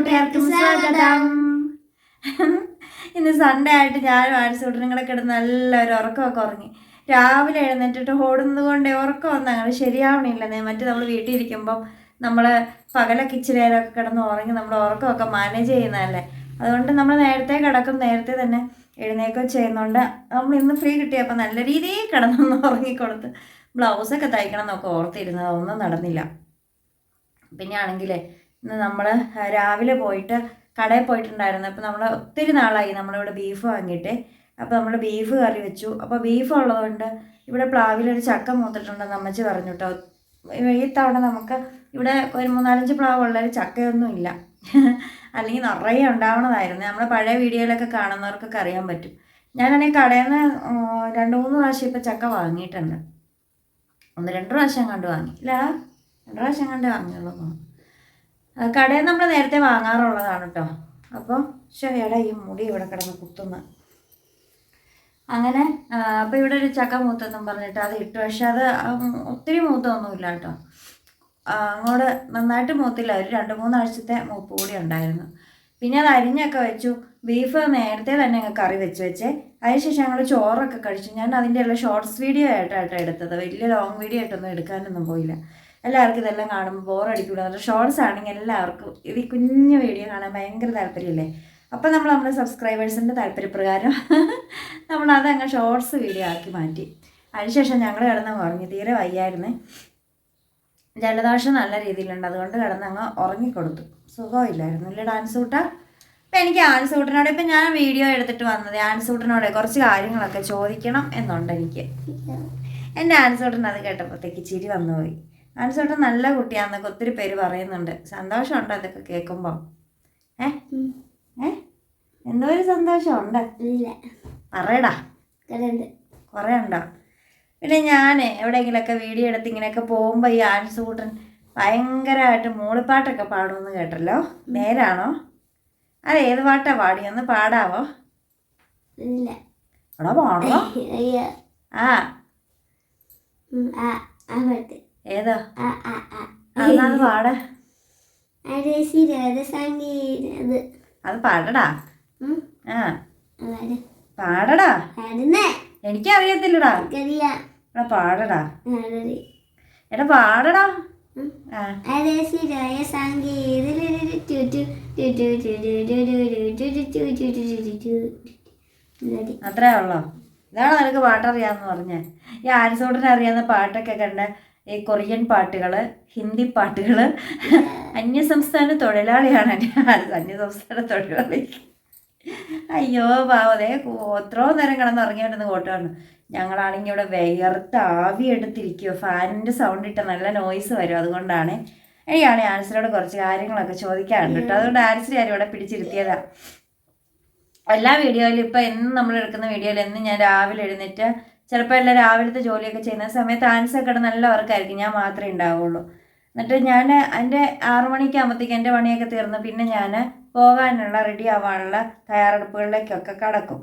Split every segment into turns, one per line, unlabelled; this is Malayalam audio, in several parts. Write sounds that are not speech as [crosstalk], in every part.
കൂട്ടുകാർക്കും സ്വാഗതം. ഇന്ന് സൺഡേ ആയിട്ട് ഞാനും ആൻസൂട്ടനും കൂടെ കിടന്ന് നല്ലൊരു ഉറക്കമൊക്കെ ഉറങ്ങി. രാവിലെ എഴുന്നേറ്റിട്ട് ഓടുന്നത് കൊണ്ട് ഉറക്കം ഒന്നും അങ്ങനെ ശരിയാവണില്ല. മറ്റേ നമ്മൾ വീട്ടിൽ ഇരിക്കുമ്പം നമ്മൾ പകലൊക്കെ ഇച്ചിരി നേരമൊക്കെ കിടന്ന് ഉറങ്ങി നമ്മൾ ഉറക്കമൊക്കെ മാനേജ് ചെയ്യുന്നതല്ലേ. അതുകൊണ്ട് നമ്മൾ നേരത്തെ കിടക്കും നേരത്തെ തന്നെ എഴുന്നേക്കും ചെയ്യുന്നുണ്ട് നമ്മൾ ഇന്ന് ഫ്രീ കിട്ടിയപ്പോൾ നല്ല രീതിയിൽ കിടന്നൊന്ന് ഉറങ്ങിക്കൊടുത്ത് ബ്ലൗസൊക്കെ തയ്ക്കണം എന്നൊക്കെ ഓർത്തിരുന്നത്. അതൊന്നും നടന്നില്ല. പിന്നെ ആണെങ്കിലേ നമ്മൾ രാവിലെ പോയിട്ട് കടയിൽ പോയിട്ടുണ്ടായിരുന്നു. അപ്പോൾ നമ്മൾ ഒത്തിരി നാളായി നമ്മളിവിടെ ബീഫ് വാങ്ങിയിട്ട്. അപ്പോൾ നമ്മൾ ബീഫ് കറി വെച്ചു. അപ്പോൾ ബീഫ് ഉള്ളതുകൊണ്ട് ഇവിടെ പ്ലാവിലൊരു ചക്ക മൂത്തിട്ടുണ്ടെന്ന് അമ്മച്ചി പറഞ്ഞു കേട്ടോ ഈ തവണ നമുക്ക് ഇവിടെ ഒരു മൂന്നാലഞ്ച് പ്ലാവ് ഉള്ളൊരു ചക്കയൊന്നും ഇല്ല [laughs] അല്ലെങ്കിൽ നിറയെ ഉണ്ടാവണതായിരുന്നു. നമ്മുടെ പഴയ വീഡിയോയിലൊക്കെ കാണുന്നവർക്കൊക്കെ അറിയാൻ പറ്റും. ഞാനാണെങ്കിൽ കടയിൽ നിന്ന് രണ്ട് മൂന്ന് പ്രാവശ്യം ഇപ്പോൾ ചക്ക വാങ്ങിയിട്ടുണ്ട്. ഒന്ന് രണ്ട് പ്രാവശ്യം കണ്ട് വാങ്ങി. ഇല്ല രണ്ട് പ്രാവശ്യം കണ്ട് വാങ്ങിയുള്ളൂ. കടയിൽ നമ്മൾ നേരത്തെ വാങ്ങാറുള്ളതാണ് കേട്ടോ അപ്പം ശരിയടാ ഈ മുടി ഇവിടെ കിടന്ന് കുത്തുന്ന. അങ്ങനെ അപ്പം ഇവിടെ ഒരു ചക്ക മൂത്തെന്നും പറഞ്ഞിട്ട് അത് ഇട്ടു. പക്ഷെ അത് ഒത്തിരി മൂത്തൊന്നുമില്ല കേട്ടോ അങ്ങോട്ട് നന്നായിട്ട് മൂത്തില്ല. ഒരു രണ്ട് മൂന്നാഴ്ചത്തെ മൂപ്പ് കൂടി ഉണ്ടായിരുന്നു. പിന്നെ അത് അരിഞ്ഞൊക്കെ വെച്ചു. ബീഫ് നേരത്തെ തന്നെ അങ്ങ് കറി വെച്ച് വെച്ചേ. അതിനുശേഷം ഞങ്ങൾ ചോറൊക്കെ കഴിച്ചു. ഞാൻ അതിന്റെ ഉള്ള ഷോർട്സ് വീഡിയോ ആയിട്ടാണ് എടുത്തത്. വലിയ ലോങ് വീഡിയോ ആയിട്ടൊന്നും എടുക്കാനൊന്നും പോയില്ല. എല്ലാവർക്കും ഇതെല്ലാം കാണുമ്പോൾ ബോറടിക്കില്ല ഷോർട്സ് ആണെങ്കിൽ എല്ലാവർക്കും ഇത് ഈ കുഞ്ഞു വീഡിയോ കാണാൻ ഭയങ്കര താല്പര്യമല്ലേ അപ്പം നമ്മൾ നമ്മുടെ സബ്സ്ക്രൈബേഴ്സിന്റെ താല്പര്യപ്രകാരം [laughs] നമ്മൾ അതങ്ങ് ഷോർട്സ് വീഡിയോ ആക്കി മാറ്റി. അതിനുശേഷം ഞങ്ങൾ കിടന്ന് ഉറങ്ങി. തീരെ വയ്യായിരുന്നേ. ജലദോഷം നല്ല രീതിയിലുണ്ട്. അതുകൊണ്ട് കിടന്ന് അങ്ങ് ഉറങ്ങിക്കൊടുത്തു സുഖമില്ലായിരുന്നു. ഇല്ല ഡാൻസ് കൂട്ടാ? അപ്പം എനിക്ക് ആൻസൂട്ടനോട് ഇപ്പം ഞാൻ വീഡിയോ എടുത്തിട്ട് വന്നത് ആൻസൂട്ടനോട് കുറച്ച് കാര്യങ്ങളൊക്കെ ചോദിക്കണം എന്നുണ്ട് എനിക്ക്. എന്റെ ആൻസൂട്ടൻ അത് കേട്ടപ്പോഴത്തേക്ക് ചിരി വന്നുപോയി. ആൻസൂട്ടൻ നല്ല കുട്ടിയാന്നൊക്കെ ഒത്തിരി പേര് പറയുന്നുണ്ട്. സന്തോഷമുണ്ടോ അതൊക്കെ കേൾക്കുമ്പോൾ ഏ? ഏ? എന്തോ ഒരു സന്തോഷമുണ്ട്. പറയടാ. കുറേ ഉണ്ടോ? പിന്നെ ഞാൻ എവിടെയെങ്കിലുമൊക്കെ വീഡിയോ എടുത്ത് ഇങ്ങനെയൊക്കെ പോകുമ്പോൾ ഈ ആൻസൂട്ടൻ ഭയങ്കരമായിട്ട് മൂളിപ്പാട്ടൊക്കെ പാടുമെന്ന് കേട്ടല്ലോ? നേരാണോ അത് ഏത് പാട്ടാ പാടി ഒന്ന് പാടാവോ?
ഇല്ല.
എടാ പാടോ. ആ.
ആ ആ പാട്ട്.
ഏതോ അതാണ് പാട അത് പാടടാ ആ പാടടാ എനിക്കറിയത്തില്ലടാ
എനിക്കറിയാം
എടാ പാടടാ എടാ പാടടാ അത്രേ ഉള്ളോ ഇതാണ് നിനക്ക് പാട്ടറിയാന്ന് പറഞ്ഞേ ഈ ആൻസോട്ടിന് അറിയാവുന്ന പാട്ടൊക്കെ കണ്ട ഈ കൊറിയൻ പാട്ടുകൾ ഹിന്ദി പാട്ടുകൾ അന്യസംസ്ഥാന തൊഴിലാളിയാണ് അന്യസംസ്ഥാന തൊഴിലാളി. അയ്യോ പാവതേ എത്രയോ നേരം കിടന്ന് ഫോട്ടോ ആണ്. ഞങ്ങളാണെങ്കിൽ ഇവിടെ വിയർത്ത് ആവി എടുത്തിരിക്കുമോ ഫാനിന്റെ സൗണ്ട് ഇട്ട നല്ല നോയ്സ് വരും. അതുകൊണ്ടാണ് എനിക്കാണ് ആൻസറോട് കുറച്ച് കാര്യങ്ങളൊക്കെ ചോദിക്കാറുണ്ട് കേട്ടോ. അതുകൊണ്ട് ആൻസർ ആരും ഇവിടെ പിടിച്ചിരുത്തിയതാ. എല്ലാ വീഡിയോയിലും ഇപ്പം എന്നും നമ്മൾ എടുക്കുന്ന വീഡിയോയിൽ എന്നും ഞാൻ രാവിലെ എഴുന്നേറ്റ് ചിലപ്പോൾ എല്ലാം രാവിലത്തെ ജോലിയൊക്കെ ചെയ്യുന്ന സമയത്ത് ആൻസർ നല്ല വർക്കായിരിക്കും. ഞാൻ മാത്രമേ ഉണ്ടാവുള്ളൂ. എന്നിട്ട് ഞാൻ എന്റെ ആറു മണിക്കാകുമ്പോഴത്തേക്ക് എന്റെ പണിയൊക്കെ തീർന്ന് പിന്നെ ഞാൻ പോകാനുള്ള റെഡി ആവാനുള്ള തയ്യാറെടുപ്പുകളിലേക്കൊക്കെ കടക്കും.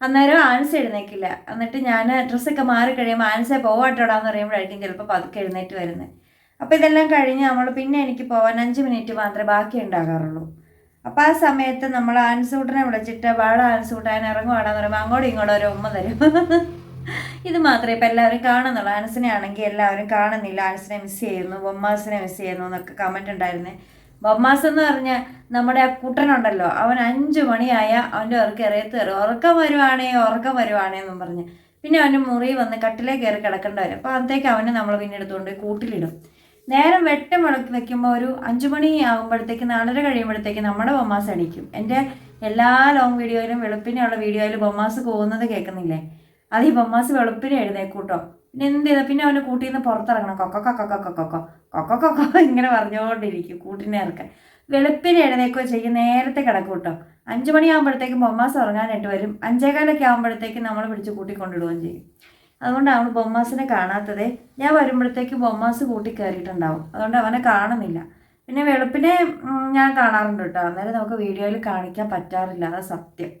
അന്നേരം ആൻസ് എഴുന്നേക്കില്ല. എന്നിട്ട് ഞാൻ ഡ്രസ്സൊക്കെ മാറി കഴിയുമ്പോൾ ആൻസെ പോവാട്ടോടാന്ന് പറയുമ്പോഴായിരിക്കും ചിലപ്പോൾ പതുക്കെ എഴുന്നേറ്റ് വരുന്നത് അപ്പോൾ ഇതെല്ലാം കഴിഞ്ഞ് നമ്മൾ പിന്നെ എനിക്ക് പോകാൻ അഞ്ച് മിനിറ്റ് മാത്രമേ ബാക്കി ഉണ്ടാകാറുള്ളൂ. അപ്പോൾ ആ സമയത്ത് നമ്മൾ ആൻസൂട്ടനെ വിളിച്ചിട്ട് വാട ആൻസൂട്ടാൻ ഇറങ്ങുവാടാന്ന് പറയുമ്പോൾ അങ്ങോട്ടും ഇങ്ങോട്ടും ഒരു ഉമ്മ തരും. [laughs] ഇത് മാത്രമേ ഇപ്പം എല്ലാവരും കാണുന്നുള്ളൂ. ആൻസിനെ ആണെങ്കിൽ എല്ലാവരും കാണുന്നില്ല. ആൻസിനെ മിസ് ചെയ്യുന്നു. ബൊമ്മാസിനെ മിസ് ചെയ്യുന്നു എന്നൊക്കെ കമന്റ് ഉണ്ടായിരുന്നേ. ബൊമ്മാസ് എന്ന് പറഞ്ഞാൽ നമ്മുടെ ആ കുട്ടനുണ്ടല്ലോ. അവൻ അഞ്ച് മണിയായ അവന്റെ ഉറക്കം ഇറയത്ത് കയറും. ഉറക്കം വരുവാണേ ഉറക്കം വരുവാണേ എന്നും പറഞ്ഞ്. പിന്നെ അവന്റെ മുറി വന്ന് കട്ടിലേ കയറി കിടക്കേണ്ട വരും. അപ്പോൾ അന്നത്തേക്ക് അവനെ നമ്മൾ പിന്നെ എടുത്തുകൊണ്ട് കൂട്ടിലിടും. നേരം വെട്ടം മുളക്ക് വെക്കുമ്പോൾ ഒരു അഞ്ചു മണി ആകുമ്പോഴത്തേക്ക് നാലര കഴിയുമ്പോഴത്തേക്ക് നമ്മുടെ ബൊമ്മാസ് അടിക്കും എന്റെ എല്ലാ ലോങ് വീഡിയോയിലും വെളുപ്പിനെയുള്ള വീഡിയോയിലും ബൊമ്മാസ് പോകുന്നത് കേൾക്കുന്നില്ലേ? അത് ഈ ബൊമ്മാസ് വെളുപ്പിനെ എഴുന്നേക്കൂട്ടോ പിന്നെ എന്ത് ചെയ്താൽ പിന്നെ അവന് കൂട്ടിൽ നിന്ന് പുറത്തിറങ്ങണം കൊക്ക കൊക്ക കൊക്ക കൊക്ക കൊക്ക കൊക്ക ഇങ്ങനെ പറഞ്ഞുകൊണ്ടിരിക്കും കൂട്ടിനെ ഇറക്കാൻ വെളുപ്പിനെ എഴുന്നേക്കുകയോ ചെയ്യും നേരത്തെ കിടക്കും കേട്ടോ അഞ്ചു മണിയാകുമ്പോഴത്തേക്കും ബൊമ്മാസ് ഉറങ്ങാനായിട്ട് വരും അഞ്ചേകാലൊക്കെ ആകുമ്പോഴത്തേക്കും നമ്മൾ പിടിച്ച് കൂട്ടിക്കൊണ്ടിടുകയും ചെയ്യും അതുകൊണ്ട് അതുകൊണ്ടാണ് ബൊമ്മാസിനെ കാണാത്തത് ഞാൻ വരുമ്പോഴത്തേക്ക് ബൊമ്മാസ് കൂട്ടി കയറിയിട്ടുണ്ടാവും അതുകൊണ്ട് അവനെ കാണുന്നില്ല പിന്നെ വെളുപ്പിനെ ഞാൻ കാണാറുണ്ട് കേട്ടോ അന്നേരം നമുക്ക് വീഡിയോയിൽ കാണിക്കാൻ പറ്റാറില്ല അതാ സത്യം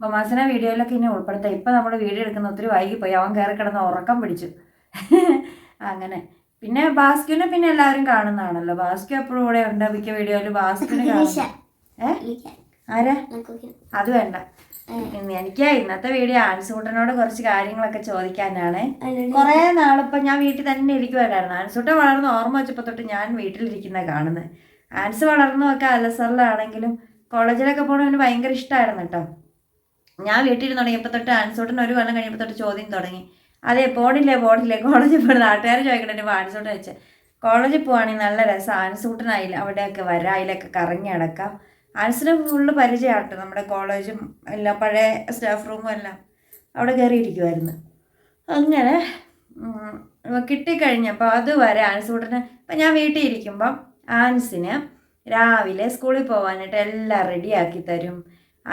ബൊമ്മാസിനെ വീഡിയോയിലൊക്കെ ഇനി ഉൾപ്പെടുത്താം. ഇപ്പം നമ്മൾ വീഡിയോ എടുക്കുന്ന ഒത്തിരി വൈകിപ്പോയി. അവൻ കയറി കിടന്ന് ഉറക്കം പിടിച്ചു. അങ്ങനെ. പിന്നെ ബാസ്ക്യുവിനെ പിന്നെ എല്ലാവരും കാണുന്നതാണല്ലോ. ബാസ്ക്യു എപ്പോഴും കൂടെ ഉണ്ട്. മിക്ക വീഡിയോയിൽ
വിളിക്കാം
ആരാ? അത് വേണ്ട. എനിക്ക് ഇന്നത്തെ വീഡിയോ ആൻസുട്ടനോട് കുറച്ച് കാര്യങ്ങളൊക്കെ ചോദിക്കാനാണ്. കുറെ നാളിപ്പോ ഞാൻ വീട്ടിൽ തന്നെ ഇരിക്കുവായിരുന്നു. ആൻസുട്ടൻ വളർന്ന് ഓർമ്മ വെച്ചപ്പോ തൊട്ട് ഞാൻ വീട്ടിലിരിക്കുന്ന കാണുന്നത് ആൻസ് വളർന്നു ഒക്കെ അലസറിലാണെങ്കിലും കോളേജിലൊക്കെ പോകണതിന് ഭയങ്കര ഇഷ്ടമായിരുന്നു കേട്ടോ. ഞാൻ വീട്ടിൽ തുടങ്ങിയപ്പോൾ തൊട്ട് ആൻസോട്ടിന് ഒരു വെള്ളം കഴിയുമ്പോൾ തൊട്ട് ചോദ്യം തുടങ്ങി. അതെ പോണില്ലേ പോണില്ലേ? കോളേജിൽ പോയി നാട്ടുകാർ ചോദിക്കണേ ആൻസൂട്ടൻ വെച്ച്. കോളേജിൽ പോവാണെങ്കിൽ നല്ല രസം. ആൻസൂട്ടനായില്ല അവിടെയൊക്കെ വരാം അതിലൊക്കെ കറങ്ങി അടക്കാം ആൻസിന് ഫുള്ള് പരിചയമാട്ടോ നമ്മുടെ കോളേജും എല്ലാം പഴയ സ്റ്റാഫ് റൂമും എല്ലാം. അവിടെ കയറിയിരിക്കുമായിരുന്നു അങ്ങനെ കിട്ടിക്കഴിഞ്ഞപ്പോൾ അതുവരെ ആൻസൂട്ടന് ഇപ്പം ഞാൻ വീട്ടിൽ ഇരിക്കുമ്പം ആൻസിന് രാവിലെ സ്കൂളിൽ പോകാനായിട്ട് എല്ലാം റെഡിയാക്കി തരും.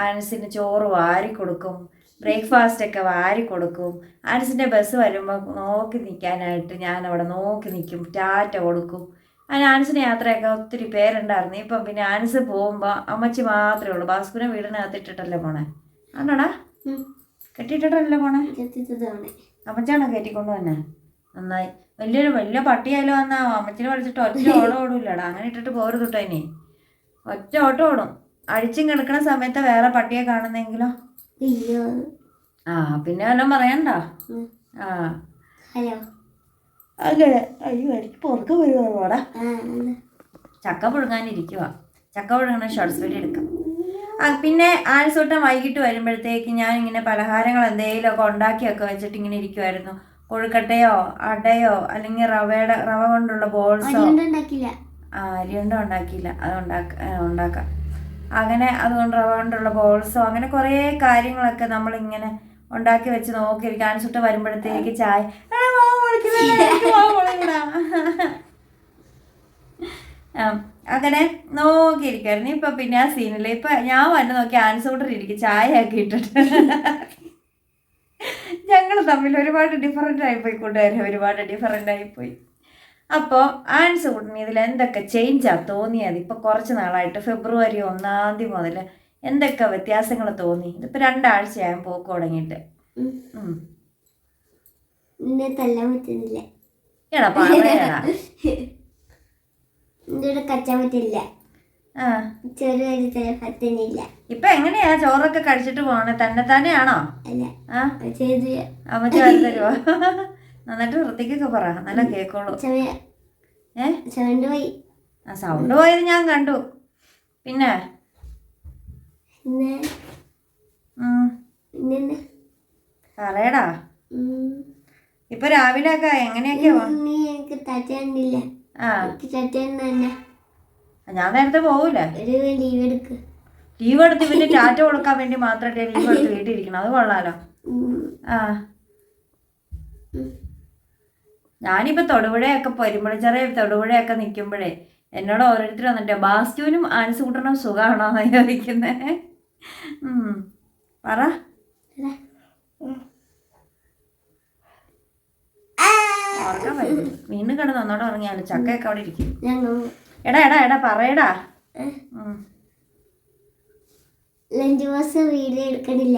ആൻസിന് ചോറ് വാരി കൊടുക്കും ബ്രേക്ക്ഫാസ്റ്റ് ഒക്കെ വാരി കൊടുക്കും. ആനസിന്റെ ബസ് വരുമ്പോൾ നോക്കി നിൽക്കാനായിട്ട് ഞാൻ അവിടെ നോക്കി നിൽക്കും ടാറ്റ കൊടുക്കും. അങ്ങനെ ആനസിന്റെ യാത്രയൊക്കെ ഒത്തിരി പേരുണ്ടായിരുന്നു. ഇപ്പം പിന്നെ ആനസ് പോകുമ്പോൾ അമ്മച്ചി മാത്രമേ ഉള്ളൂ. ഭാസ്കുനെ വീടിനകത്ത് ഇട്ടിട്ടല്ലേ പോണേ? ആണോടാ? കെട്ടിയിട്ടിട്ടല്ലേ പോണേ? അമ്മച്ചാണോ കയറ്റിക്കൊണ്ട് തന്നെ നന്നായി. വലിയൊരു വലിയ പട്ടിയായാലും വന്നാ അമ്മച്ചിനെ പഠിച്ചിട്ട് ഒറ്റ ഓടം ഓടില്ലടാ. അങ്ങനെ ഇട്ടിട്ട് പോരുത് കേട്ടോ ഇനി. ഒറ്റ ഓട്ടം ഓടും. അടിച്ചും കിടക്കണ സമയത്ത് വേറെ പട്ടിയെ കാണുന്നെങ്കിലോ? ആ പിന്നെ വല്ലതും പറയണ്ട? ആ.
ഹലോ.
അങ്ങനെ അയ്യോ എനിക്ക് പുറത്ത് വരുവാടാ. ചക്ക പുഴുങ്ങാനിരിക്കുക ചക്ക പുഴുങ്ങണ ഷോർട്സ് വീഡിയോ എടുക്കാം. ആ പിന്നെ ആൽസൂട്ടം വൈകിട്ട് വരുമ്പോഴത്തേക്ക് ഞാൻ ഇങ്ങനെ പലഹാരങ്ങൾ എന്തെങ്കിലുമൊക്കെ ഉണ്ടാക്കിയൊക്കെ വെച്ചിട്ട് ഇങ്ങനെ ഇരിക്കുമായിരുന്നു കൊഴുക്കട്ടയോ അടയോ അല്ലെങ്കിൽ റവയുടെ റവ കൊണ്ടുള്ള ബോൾസോ? ആ അരിയുണ്ടോ ഉണ്ടാക്കിയില്ല. അത് ഉണ്ടാക്ക ഉണ്ടാക്കാം. അങ്ങനെ അതുകൊണ്ട് റവ കൊണ്ടുള്ള ബോൾസോ അങ്ങനെ കുറേ കാര്യങ്ങളൊക്കെ നമ്മളിങ്ങനെ ഉണ്ടാക്കി വെച്ച് നോക്കിയിരിക്കും. ആൻസുട്ട് വരുമ്പോഴത്തേക്ക് ചായ. അങ്ങനെ നോക്കിയിരിക്കായിരുന്നു. ഇപ്പൊ പിന്നെ ആ സീനിൽ ഇപ്പൊ ഞാൻ വന്ന് നോക്കി ആൻസ് കൊണ്ടിരിക്കും ചായ ഒക്കെ ഇട്ടിട്ട്. ഞങ്ങൾ തമ്മിൽ ഒരുപാട് ഡിഫറെന്റ് ആയിപ്പോയി കൂട്ടുകാരെ ഒരുപാട് ഡിഫറെന്റ് ആയിപ്പോയി അപ്പോൾ ആൻസ് കൂട്ടിന് ഇതിൽ എന്തൊക്കെ ചേഞ്ചാണ് തോന്നിയത്? ഇപ്പോൾ കുറച്ച് നാളായിട്ട് ഫെബ്രുവരി ഒന്നാം തീയതി മുതൽ എന്തൊക്കെ വ്യത്യാസങ്ങൾ തോന്നി? ഇതിപ്പോൾ രണ്ടാഴ്ചയായും പോക്ക് തുടങ്ങിയിട്ട്.
തല്ലാൻ പറ്റുന്നില്ല.
എടാ
കച്ചാൻ പറ്റില്ല.
ഇപ്പൊ എങ്ങനെയാ? ചോറൊക്കെ കഴിച്ചിട്ട് പോണേ? തന്നെ തന്നെയാണോ?
അല്ല.
ആ. നന്നായിട്ട് വൃത്തിക്കൊക്കെ പറ. നല്ല കേക്കോളൂ. ഏ?
ചെവണ്ട് പോയി
ആ സൗണ്ട് പോയത് ഞാൻ കണ്ടു. പിന്നെ? പറയടാ ഇപ്പൊ രാവിലെ ഒക്കെ എങ്ങനെയൊക്കെയാ ഞാൻ നേരത്തെ പോവൂലേ?
ലീവ് എടുക്ക്.
ലീവ് എടുത്ത് പിന്നെ ടാറ്റ കൊടുക്കാൻ വേണ്ടി മാത്രമേ ലീവ് എടുത്ത് വീട്ടിൽ ഇരിക്കണം അത് കൊള്ളാലോ. ആ. ഞാനിപ്പോ തൊടുപുഴയൊക്കെ പൊരുമ്പളിച്ചെറിയ തൊടുപുഴയൊക്കെ നിൽക്കുമ്പോഴേ എന്നോട് ഓരോരുത്തർ വന്നിട്ട് ബാസ്റ്റുവിനും ആൻസൂട്ടനും സുഖമാണോ എന്ന് ചോദിക്കുന്നത് പറ. മീന് പറ്റും വീണ്ടും കിടന്ന് ഒന്നോടെ ഉറങ്ങിയാലോ? ചക്കയൊക്കെ അവിടെ ഇരിക്കും. എടാ എടാ എടാ പറയടാ.
ലഞ്ച് ബോക്സ് വീഡിയോ എടുക്കണില്ല.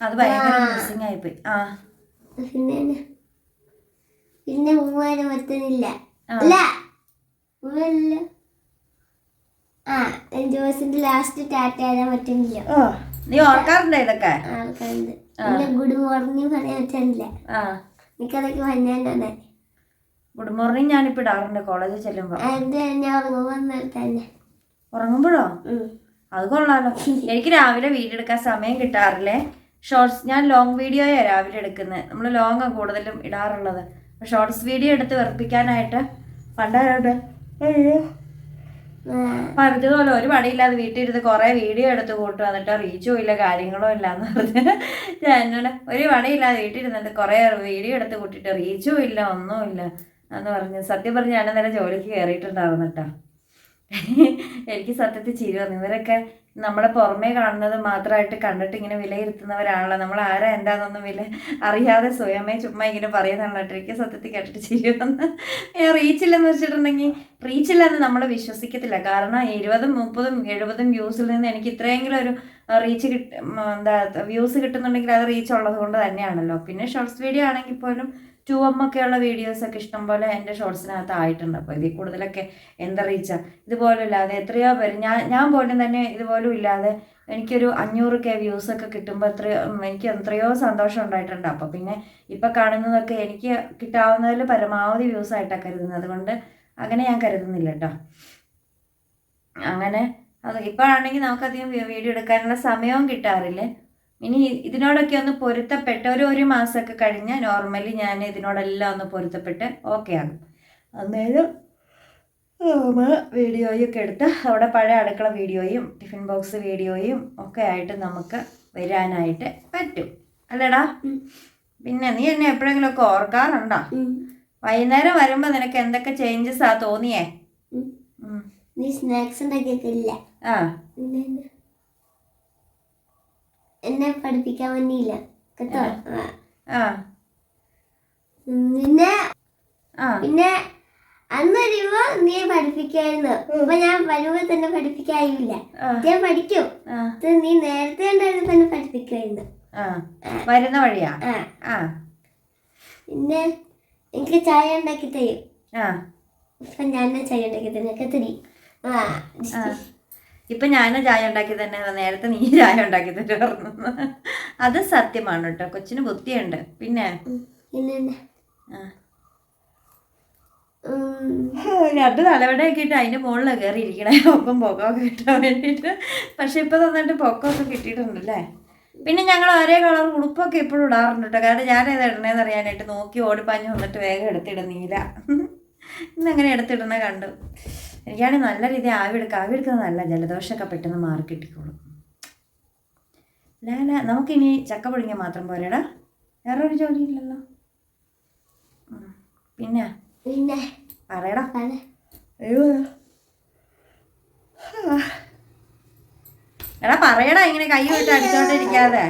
അത് ഭയങ്കര മിസ്സിങ് ആയിപ്പോയി. ആ.
പിന്നെ? പിന്നെ മൂവായിരം പറ്റുന്നില്ല അല്ല ഉമ്മല്ല ആ ലഞ്ച് ലാസ്റ്റ് ടാറ്റ എഴുതാൻ പറ്റുന്നില്ല.
നീ ഓർക്കാറുണ്ടോ ഇതൊക്കെ?
ഓർക്കാറുണ്ട്. പിന്നെ ഗുഡ് മോർണിംഗ് പറയാൻ പറ്റുന്നില്ല. എനിക്കതൊക്കെ പറഞ്ഞാൽ
ഗുഡ് മോർണിംഗ് ഞാനിപ്പോ ഇടാറുണ്ട് കോളേജിൽ
തന്നെ
ഉറങ്ങുമ്പോഴോ. അത് കൊള്ളാലോ. എനിക്ക് രാവിലെ വീഡിയോ എടുക്കാൻ സമയം കിട്ടാറില്ലേ? ഷോർട്സ് ഞാൻ ലോങ് വീഡിയോയാണ് രാവിലെ എടുക്കുന്നത് നമ്മൾ ലോങ് കൂടുതലും ഇടാറുള്ളത്. ഷോർട്സ് വീഡിയോ എടുത്ത് വെറുപ്പിക്കാനായിട്ട്.
ആ,
പറഞ്ഞതുപോലെ ഒരു പണിയില്ലാതെ വീട്ടിലിരുന്ന് കുറേ വീഡിയോ എടുത്ത് കൂട്ടും. എന്നിട്ട് റീച്ചും ഇല്ല കാര്യങ്ങളും ഇല്ല എന്ന് പറഞ്ഞ്. എന്നോട് ഒരു പണിയില്ലാതെ വീട്ടിൽ ഇരുന്നിട്ട് കുറേ വീഡിയോ എടുത്ത് കൂട്ടിയിട്ട് റീച്ചും ഇല്ല ഒന്നുമില്ല എന്ന് പറഞ്ഞ്. സത്യം പറഞ്ഞ് ഞാൻ നേരെ ജോലിക്ക് കയറിയിട്ടുണ്ടായിരുന്നു കേട്ടോ. എനിക്ക് സത്യത്തിൽ ചിരി വന്നു. ഇവരൊക്കെ നമ്മളെ പുറമേ കാണുന്നത് മാത്രമായിട്ട് കണ്ടിട്ട് ഇങ്ങനെ വിലയിരുത്തുന്നവരാണല്ലോ. നമ്മൾ ആരാ എന്താണെന്നൊന്നും വില അറിയാതെ സ്വയമേ ചുമ്മാ ഇങ്ങനെ പറയുന്നതാണല്ലോ. എനിക്ക് സത്യത്തിൽ കേട്ടിട്ട് ചെയ്യുമെന്ന് റീച്ചില്ലെന്ന് വെച്ചിട്ടുണ്ടെങ്കിൽ റീച്ചില്ലെന്ന് നമ്മൾ വിശ്വസിക്കത്തില്ല. കാരണം ഇരുപതും മുപ്പതും എഴുപതും വ്യൂസിൽ നിന്ന് എനിക്ക് ഇത്രയെങ്കിലും ഒരു റീച്ച് കിട്ടും എന്താ വ്യൂസ് കിട്ടുന്നുണ്ടെങ്കിൽ അത് റീച്ച് ഉള്ളത് കൊണ്ട് തന്നെയാണല്ലോ. പിന്നെ ഷോർട്സ് വീഡിയോ ആണെങ്കിൽ പോലും ടു എം ഒക്കെയുള്ള വീഡിയോസൊക്കെ ഇഷ്ടംപോലെ എന്റെ ഷോർട്സിനകത്ത് ആയിട്ടുണ്ട്. അപ്പോൾ ഇതിൽ കൂടുതലൊക്കെ എന്താ റീച്ചാ ഇതുപോലെ ഇല്ലാതെ എത്രയോ പേര് ഞാൻ ഞാൻ പോലും തന്നെ ഇതുപോലും ഇല്ലാതെ എനിക്കൊരു അഞ്ഞൂറ് കെ വ്യൂസൊക്കെ കിട്ടുമ്പോൾ എത്രയോ എനിക്ക് എത്രയോ സന്തോഷം ഉണ്ടായിട്ടുണ്ട്. അപ്പോൾ പിന്നെ ഇപ്പം കാണുന്നതൊക്കെ എനിക്ക് കിട്ടാവുന്നതിൽ പരമാവധി വ്യൂസ് ആയിട്ടാണ് കരുതുന്നത്. അതുകൊണ്ട് അങ്ങനെ ഞാൻ കരുതുന്നില്ല കേട്ടോ അങ്ങനെ അത് ഇപ്പോഴാണെങ്കിൽ നമുക്കധികം വീഡിയോ എടുക്കാനുള്ള സമയവും കിട്ടാറില്ലേ. ഇനി ഇതിനോടൊക്കെ ഒന്ന് പൊരുത്തപ്പെട്ട് ഒരു ഒരു മാസമൊക്കെ കഴിഞ്ഞ് നോർമലി ഞാൻ ഇതിനോടെല്ലാം ഒന്ന് പൊരുത്തപ്പെട്ട് ഓക്കെ ആകും. അന്നേരം നമ്മൾ വീഡിയോയൊക്കെ എടുത്ത് അവിടെ പഴയ അടുക്കള വീഡിയോയും ടിഫിൻ ബോക്സ് വീഡിയോയും ഒക്കെ ആയിട്ട് നമുക്ക് വരാനായിട്ട് പറ്റും. അല്ലേടാ പിന്നെ നീ എന്നെ എപ്പോഴെങ്കിലും ഒക്കെ ഓർക്കാറുണ്ടോ. വൈകുന്നേരം വരുമ്പോൾ നിനക്ക് എന്തൊക്കെ ചേഞ്ചസ് ആ തോന്നിയേ.
നീ സ്നാക്സ് ഉണ്ടാക്കിയിട്ടില്ല
ആ.
എന്നാ? പഠിപ്പിക്കാൻ വേണ്ടിയില്ല കേട്ടോ? ആ. പിന്നെ പിന്നെ അന്ന് വരുമ്പോ നീ പഠിപ്പിക്കായിരുന്നു. ഇപ്പൊ ഞാൻ വരുമ്പോ തന്നെ പഠിപ്പിക്കാറില്ല ഞാൻ പഠിക്കും. നീ നേരത്തെ ഉണ്ടായിരുന്നു തന്നെ
പഠിപ്പിക്കായിരുന്നു വരുന്ന വഴിയാ?
പിന്നെ എനിക്ക് ചായ ഉണ്ടാക്കി തരും.
ആ.
ഇപ്പൊ ഞാൻ ചായ ഉണ്ടാക്കി തരും. ഒക്കെ തരി.
ഇപ്പൊ ഞാനും ചായ ഉണ്ടാക്കി തന്നെ നേരത്തെ നീ [laughs] ചായ ഉണ്ടാക്കി തരുമായിരുന്നു അത് സത്യമാണ് കേട്ടോ. കൊച്ചിന് ബുദ്ധിയുണ്ട്. പിന്നെ? രണ്ട് തലവടയൊക്കെ ഇട്ട് അതിന്റെ മുകളിലാണ് കയറി ഇരിക്കണേ ഒപ്പം പൊക്കമൊക്കെ കിട്ടാൻ വേണ്ടിയിട്ട്. പക്ഷെ ഇപ്പൊ തന്നിട്ട് പൊക്കമൊക്കെ കിട്ടിയിട്ടുണ്ടല്ലേ പിന്നെ ഞങ്ങൾ ഒരേ കളർ ഉടുപ്പൊക്കെ എപ്പോഴും ഇടാറുണ്ട് കേട്ടോ. കാരണം ഞാൻ ഏതാ ഇടണേന്ന് അറിയാനായിട്ട് നോക്കി ഓടിപ്പാഞ്ഞ് വന്നിട്ട് വേഗം എടുത്തിടുന്നില്ല നീല. ഇന്ന് അങ്ങനെ എടുത്തിടണ കണ്ടു. എനിക്കാണെങ്കിൽ നല്ല രീതി ആവി എടുക്കുക ആവി എടുക്കുന്നത് നല്ല ജലദോഷമൊക്കെ പെട്ടെന്ന് മാറി കിട്ടിക്കോളും. ലാല നമുക്കിനി ചക്ക പൊഴിഞ്ഞാൽ മാത്രം പോരെടാ. വേറൊരു ജോലിയില്ലല്ലോ ഇല്ലല്ലോ. പിന്നെ?
പിന്നെ?
പറയടാ.
പറ.
അയ്യോ. എടാ പറയടാ ഇങ്ങനെ കൈ വിട്ട് അടിച്ചോണ്ടിരിക്കാതെ.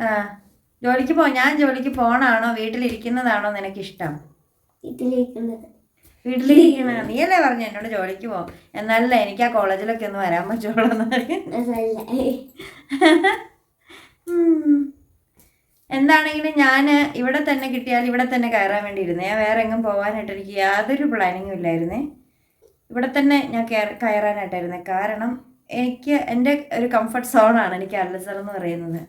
ആ ജോലിക്ക് പോ ഞാൻ ജോലിക്ക് പോണാണോ വീട്ടിലിരിക്കുന്നതാണോ നിനക്കിഷ്ടം?
ഇതിലിരിക്കുന്നത്
വീട്ടിലിരിക്കണ നീയല്ലേ പറഞ്ഞു എന്നോട് ജോലിക്ക് പോ. എന്നാലല്ലേ എനിക്ക് ആ കോളേജിലൊക്കെ ഒന്ന് വരാൻ പറ്റുള്ളൂ. എന്താണെങ്കിലും ഞാൻ ഇവിടെ തന്നെ കിട്ടിയാൽ ഇവിടെ തന്നെ കയറാൻ വേണ്ടി ഇരുന്നേ ഞാൻ വേറെ എങ്ങും പോകാനായിട്ട് എനിക്ക് യാതൊരു പ്ലാനിങ്ങും ഇല്ലായിരുന്നേ. ഇവിടെ തന്നെ ഞാൻ കയറ കയറാനായിട്ടായിരുന്നേ. കാരണം എനിക്ക് എന്റെ ഒരു കംഫർട്ട് സോണാണ് എനിക്ക് അല്ലസർ എന്ന് പറയുന്നത്.